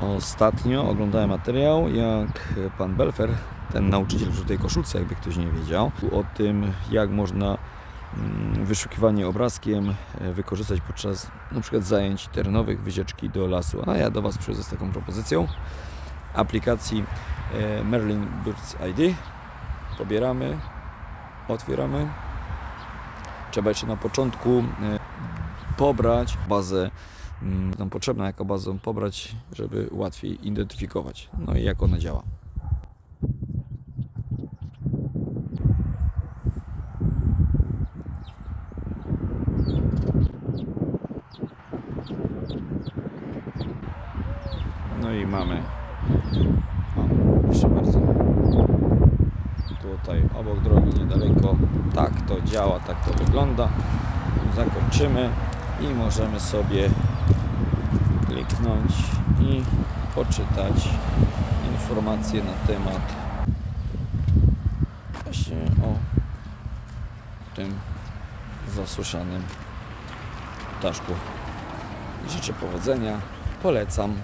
Ostatnio oglądałem materiał, jak pan Belfer, ten nauczyciel w żółtej koszulce, jakby ktoś nie wiedział, o tym, jak można mm, wyszukiwanie obrazkiem e, wykorzystać podczas przykład zajęć terenowych, wycieczki do lasu. A ja do Was przychodzę z taką propozycją aplikacji e, Merlin Birds ID. Pobieramy, otwieramy. Trzeba jeszcze na początku e, pobrać bazę nam potrzebna jako bazę pobrać, żeby łatwiej identyfikować. No i jak ona działa. No i mamy. O, proszę bardzo. Tutaj obok drogi niedaleko. Tak to działa, tak to wygląda. Zakończymy i możemy sobie kliknąć i poczytać informacje na temat właśnie o tym zasuszanym ptaszku. Życzę powodzenia, polecam.